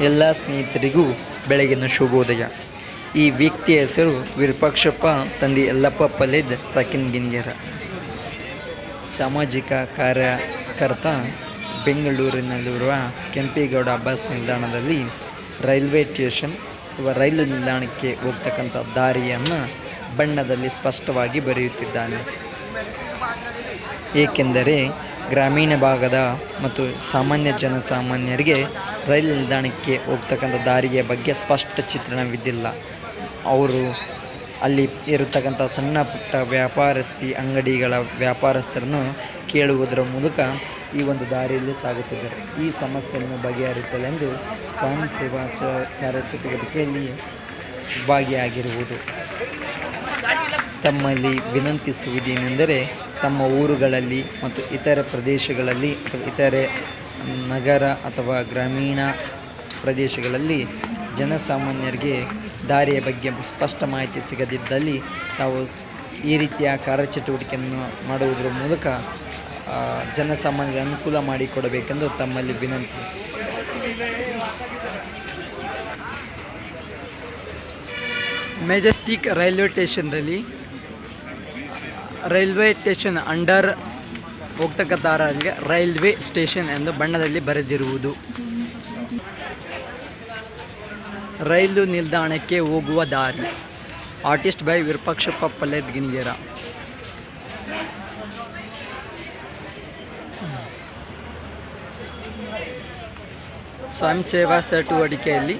ಎಲ್ಲ ಸ್ನೇಹಿತರಿಗೂ ಬೆಳಗಿನ ಶುಭೋದಯ. ಈ ವ್ಯಕ್ತಿಯ ಹೆಸರು ವಿರೂಪಾಕ್ಷಪ್ಪ, ತಂದೆ ಯಲ್ಲಪ್ಪ ಸಕಿನ್ ಗಿಣಿಗೆರ ಸಾಮಾಜಿಕ ಕಾರ್ಯಕರ್ತ ಬೆಂಗಳೂರಿನಲ್ಲಿರುವ ಕೆಂಪೇಗೌಡ ಬಸ್ ನಿಲ್ದಾಣದಲ್ಲಿ ರೈಲ್ವೆ ಸ್ಟೇಷನ್ ಅಥವಾ ರೈಲು ನಿಲ್ದಾಣಕ್ಕೆ ಹೋಗ್ತಕ್ಕಂಥ ದಾರಿಯನ್ನು ಬಣ್ಣದಲ್ಲಿ ಸ್ಪಷ್ಟವಾಗಿ ಬರೆಯುತ್ತಿದ್ದಾನೆ. ಏಕೆಂದರೆ ಗ್ರಾಮೀಣ ಭಾಗದ ಮತ್ತು ಸಾಮಾನ್ಯ ಜನಸಾಮಾನ್ಯರಿಗೆ ರೈಲು ನಿಲ್ದಾಣಕ್ಕೆ ಹೋಗ್ತಕ್ಕಂಥ ದಾರಿಯ ಬಗ್ಗೆ ಸ್ಪಷ್ಟ ಚಿತ್ರಣವಿದ್ದಿಲ್ಲ. ಅವರು ಅಲ್ಲಿ ಇರತಕ್ಕಂಥ ಸಣ್ಣ ಪುಟ್ಟ ವ್ಯಾಪಾರಸ್ಥಿ ಅಂಗಡಿಗಳ ವ್ಯಾಪಾರಸ್ಥರನ್ನು ಕೇಳುವುದರ ಮೂಲಕ ಈ ಒಂದು ದಾರಿಯಲ್ಲಿ ಸಾಗುತ್ತಿದ್ದಾರೆ. ಈ ಸಮಸ್ಯೆಯನ್ನು ಬಗೆಹರಿಸಲೆಂದು ಸ್ವಯಂ ಸೇವಾ ಚ, ಕಾರ್ಯಚಟುವಟಿಕೆಯಲ್ಲಿ ಭಾಗಿಯಾಗಿರುವುದು. ತಮ್ಮಲ್ಲಿ ವಿನಂತಿಸುವುದೇನೆಂದರೆ ತಮ್ಮ ಊರುಗಳಲ್ಲಿ ಮತ್ತು ಇತರ ಪ್ರದೇಶಗಳಲ್ಲಿ ಅಥವಾ ಇತರೆ ನಗರ ಅಥವಾ ಗ್ರಾಮೀಣ ಪ್ರದೇಶಗಳಲ್ಲಿ ಜನಸಾಮಾನ್ಯರಿಗೆ ದಾರಿಯ ಬಗ್ಗೆ ಸ್ಪಷ್ಟ ಮಾಹಿತಿ ಸಿಗದಿದ್ದಲ್ಲಿ ತಾವು ಈ ರೀತಿಯ ಕಾರ್ಯಚಟುವಟಿಕೆಯನ್ನು ಮಾಡುವುದರ ಮೂಲಕ ಜನಸಾಮಾನ್ಯರಿಗೆ ಅನುಕೂಲ ಮಾಡಿಕೊಡಬೇಕೆಂದು ತಮ್ಮಲ್ಲಿ ವಿನಂತಿ. ಮೆಜೆಸ್ಟಿಕ್ ರೈಲ್ವೆ ಸ್ಟೇಷನ್ದಲ್ಲಿ ರೈಲ್ವೆ ಸ್ಟೇಷನ್ ಅಂಡರ್ ಹೋಗ್ತಕ್ಕಂಥವರಿಗೆ ರೈಲ್ವೆ ಸ್ಟೇಷನ್ ಎಂದು ಬಣ್ಣದಲ್ಲಿ ಬರೆದಿರುವುದು. ರೈಲು ನಿಲ್ದಾಣಕ್ಕೆ ಹೋಗುವ ದಾರಿ. Artist by Virupakshappa Palled Ginigera. ಸ್ವಯಂ ಸೇವಾ ಚಟುವಟಿಕೆಯಲ್ಲಿ